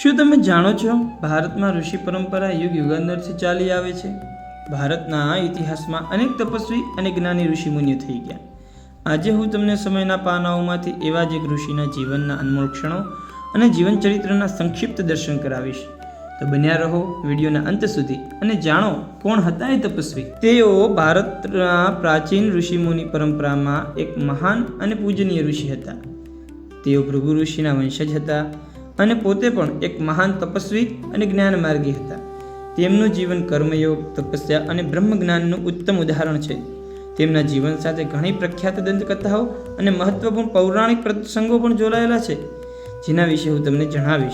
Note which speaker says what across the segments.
Speaker 1: શું તમે જાણો છો ભારતમાં ઋષિ પરંપરા યુગ યુગાંતરથી ચાલી આવે છે? ભારતના ઇતિહાસમાં અનેક તપસ્વી અને જ્ઞાની ઋષિમુનિઓ થઈ ગયા. આજે હું તમને સમયના પાનાઓમાંથી એવા જ એક ઋષિના જીવનના અનમોલ ક્ષણો અને જીવનચરિત્રના સંક્ષિપ્ત દર્શન કરાવીશ. તો બન્યા રહો વિડીયોના અંત સુધી અને જાણો કોણ હતા એ તપસ્વી. તેઓ ભારતના પ્રાચીન ઋષિમુનિ પરંપરામાં એક મહાન અને પૂજનીય ઋષિ હતા. તેઓ ભૃગુ ઋષિના વંશજ હતા. અને પોતે પણ એક મહાન તપસ્વી અને જ્ઞાનમાર્ગી હતા. તેમનું જીવન કર્મયોગ, તપસ્યા અને બ્રહ્મ જ્ઞાનનું ઉત્તમ ઉદાહરણ છે. તેમના જીવન સાથે ઘણી પ્રખ્યાત દંતકથાઓ અને મહત્વપૂર્ણ પૌરાણિક પ્રસંગો પણ જોડાયેલા છે. જેના વિશે હું તમને જણાવીશ.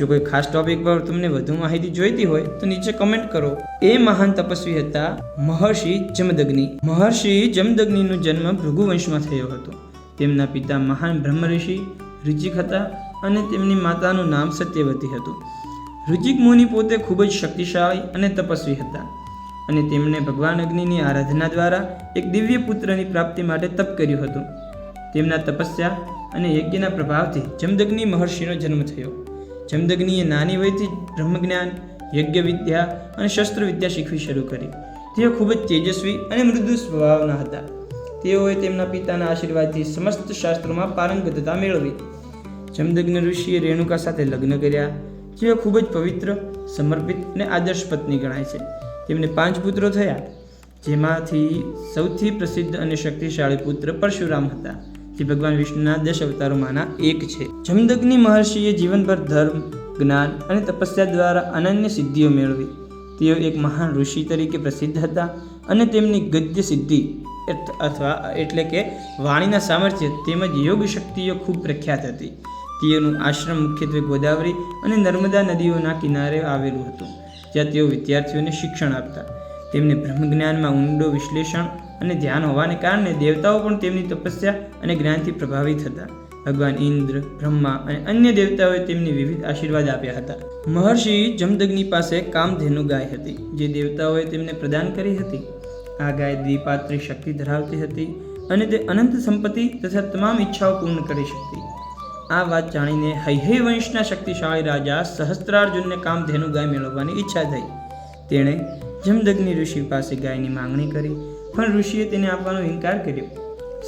Speaker 1: જો કોઈ ખાસ ટોપિક પર તમને વધુ માહિતી જોઈતી હોય, તો નીચે કમેન્ટ કરો. એ મહાન તપસ્વી હતા મહર્ષિ જમદગ્નિ. મહર્ષિ જમદગ્નિનો જન્મ ભૃગુવંશમાં થયો હતો. તેમના પિતા મહાન બ્રહ્મ ઋષિ ઋજિક હતા અને તેમની માતાનું નામ સત્યવતી હતું. ઋચિક મુનિ પોતે ખૂબ જ શક્તિશાળી અને તપસ્વી હતા અને તેમણે ભગવાન અગ્નિની આરાધના દ્વારા એક દિવ્ય પુત્રની પ્રાપ્તિ માટે તપ કર્યું હતું. તેમના તપસ્યા અને યજ્ઞના પ્રભાવથી જમદગ્નિ મહર્ષિનો જન્મ થયો. જમદગ્નિએ નાની વયથી બ્રહ્મજ્ઞાન, યજ્ઞ વિદ્યા અને શસ્ત્ર વિદ્યા શીખવી શરૂ કરી. તેઓ ખૂબ જ તેજસ્વી અને મૃદુ સ્વભાવના હતા. તેઓએ તેમના પિતાના આશીર્વાદથી સમસ્ત શાસ્ત્રોમાં પારંગતતા મેળવી. જમદગ્ન ઋષિએ રેણુકા સાથે લગ્ન કર્યા, જેઓ ખૂબ જ પવિત્ર, સમર્પિત અને આદર્શ પત્ની ગણાય છે. તેમને પાંચ પુત્રો થયા, જેમાંથી સૌથી પ્રસિદ્ધ અને શક્તિશાળી પુત્ર પરશુરામ હતા. જે ભગવાન વિષ્ણુના દશ અવતારોમાંના એક છે. જમદગ્નિ મહર્ષિએ જીવનભર ધર્મ, જ્ઞાન અને તપસ્યા દ્વારા અનન્ય સિદ્ધિઓ મેળવી. તેઓ એક મહાન ઋષિ તરીકે પ્રસિદ્ધ હતા અને તેમની ગદ્ય સિદ્ધિ અથવા એટલે કે વાણીના સામર્થ્ય તેમજ યોગ શક્તિઓ ખૂબ પ્રખ્યાત હતી. તેઓનું આશ્રમ મુખ્યત્વે ગોદાવરી અને નર્મદા નદીઓના કિનારે આવેલું હતું, જ્યાં તેઓ વિદ્યાર્થીઓને શિક્ષણ આપતા. તેમને બ્રહ્મજ્ઞાનમાં ઊંડો વિશ્લેષણ અને ધ્યાન હોવાને કારણે દેવતાઓ પણ તેમની તપસ્યા અને જ્ઞાનથી પ્રભાવિત હતા. ભગવાન ઇન્દ્ર, બ્રહ્મા અને અન્ય દેવતાઓએ તેમને વિવિધ આશીર્વાદ આપ્યા હતા. મહર્ષિ જમદગ્નિ પાસે કામધેનુ ગાય હતી, જે દેવતાઓએ તેમને પ્રદાન કરી હતી. આ ગાય દ્વિપાત્રી શક્તિ ધરાવતી હતી અને તે અનંત સંપત્તિ તથા તમામ ઈચ્છાઓ પૂર્ણ કરી શકતી. આ વાત જાણીને હૈહય વંશના શક્તિશાળી રાજા સહસ્ત્રાર્જુનને કામધેનુ ગાય મેળવવાની ઈચ્છા થઈ. તેણે જમદગ્નિ ઋષિ પાસે ગાયની માંગણી કરી, પણ ઋષિએ તેને આપવાનો ઇનકાર કર્યો.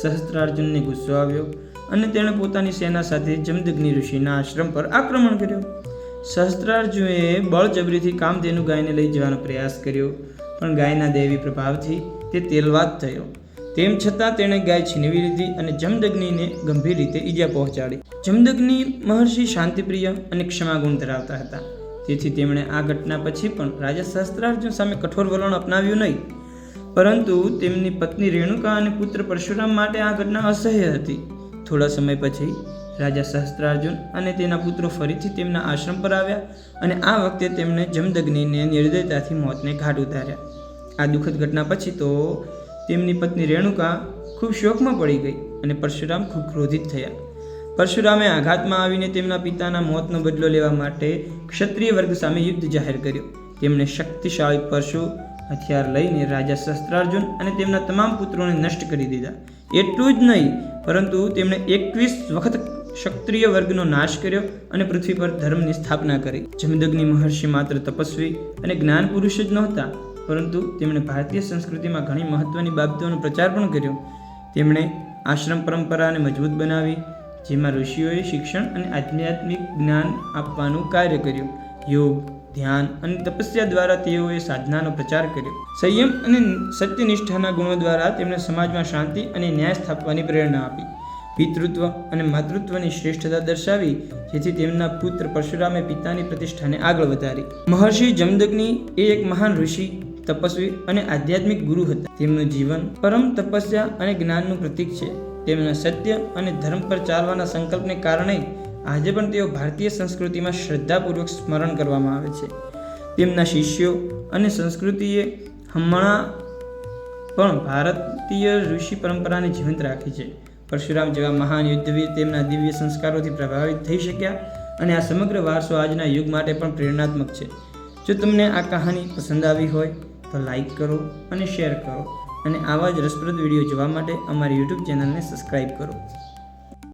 Speaker 1: સહસ્ત્રાર્જુનને ગુસ્સો આવ્યો અને તેણે પોતાની સેના સાથે જમદગ્નિ ઋષિના આશ્રમ પર આક્રમણ કર્યું. સહસ્ત્રાર્જુએ બળજબરીથી કામધેનુ ગાયને લઈ જવાનો પ્રયાસ કર્યો, પણ ગાયના દૈવી પ્રભાવથી તે તેલવાત થયો. તેમ છતાં તેણે ગાય છીનવી લીધી અને જમદગ્નિને ગંભીર રીતે ઈજા પહોંચાડી. જમદગ્નિ મહર્ષિ શાંતિપ્રિય અને ક્ષમાગુણ ધરાવતા હતા. તેથી તેમણે આ ઘટના પછી પણ રાજા સહસ્ત્રાર્જુન સામે કઠોર વલણ અપનાવ્યું નહીં. પરંતુ તેમની પત્ની રેણુકા અને પુત્ર પરશુરામ માટે આ ઘટના અસહ્ય હતી. થોડા સમય પછી રાજા સહસ્ત્રાર્જુન અને તેના પુત્રો ફરીથી તેમના આશ્રમ પર આવ્યા અને આ વખતે તેમણે જમદગ્નિને નિર્દયતાથી મોતને ઘાટ ઉતાર્યા. આ દુઃખદ ઘટના પછી તો તેમની પત્ની રેણુકા ખૂબ શોકમાં પડી ગઈ અને પરશુરામ ખૂબ ક્રોધિત થયા. પરશુરામે આઘાતમાં આવીને તેમના પિતાના મોતનો બદલો લેવા માટે ક્ષત્રિય વર્ગ સામે યુદ્ધ જાહેર કર્યું. તેમણે શક્તિશાળી પરશુ હથિયાર લઈને રાજા શસ્ત્રાર્જુન અને તેમના તમામ પુત્રોને નષ્ટ કરી દીધા. એટલું જ નહીં, પરંતુ તેમણે એકવીસ વખત ક્ષત્રિય વર્ગનો નાશ કર્યો અને પૃથ્વી પર ધર્મની સ્થાપના કરી. જમદગ્નિ મહર્ષિ માત્ર તપસ્વી અને જ્ઞાન પુરુષ જ નહોતા પરંતુ તેમણે ભારતીય સંસ્કૃતિમાં ઘણી મહત્ત્વની બાબતોનો પ્રચાર પણ કર્યો. તેમણે આશ્રમ પરંપરાને મજબૂત બનાવી, જેમાં ઋષિઓએ શિક્ષણ અને આધ્યાત્મિક જ્ઞાન આપવાનું કાર્ય કર્યું. યોગ, ધ્યાન અને તપસ્યા દ્વારા તેઓએ સાધનાનો પ્રચાર કર્યો. સંયમ અને સત્યનિષ્ઠાના ગુણો દ્વારા તેમણે સમાજમાં શાંતિ અને ન્યાય સ્થાપવાની પ્રેરણા આપી. પિતૃત્વ અને માતૃત્વની શ્રેષ્ઠતા દર્શાવી, જેથી તેમના પુત્ર પરશુરામે પિતાની પ્રતિષ્ઠાને આગળ વધારી. મહર્ષિ જમદગ્નિ એ એક મહાન ઋષિ તપસ્વી અને આધ્યાત્મિક ગુરુ હતા. તેમનું જીવન પરમ તપસ્યા અને જ્ઞાનનું પ્રતીક છે. તેમના સત્ય અને ધર્મ પર ચાલવાના સંકલ્પને કારણે આજે પણ તેઓ ભારતીય સંસ્કૃતિમાં શ્રદ્ધાપૂર્વક સ્મરણ કરવામાં આવે છે. તેમના શિષ્યો અને સંસ્કૃતિએ હમણાં પણ ભારતીય ઋષિ પરંપરાને જીવંત રાખી છે. પરશુરામ જેવા મહાન યુદ્ધવીર તેમના દિવ્ય સંસ્કારોથી પ્રભાવિત થઈ શક્યા અને આ સમગ્ર વારસો આજના યુગ માટે પણ પ્રેરણાત્મક છે. જો તમને આ કહાની પસંદ આવી હોય તો લાઇક કરો અને શેર કરો. અને આવા જ રસપ્રદ વીડિયો જોવા માટે અમારી યુટ્યુબ ચેનલને સબસ્ક્રાઈબ કરો.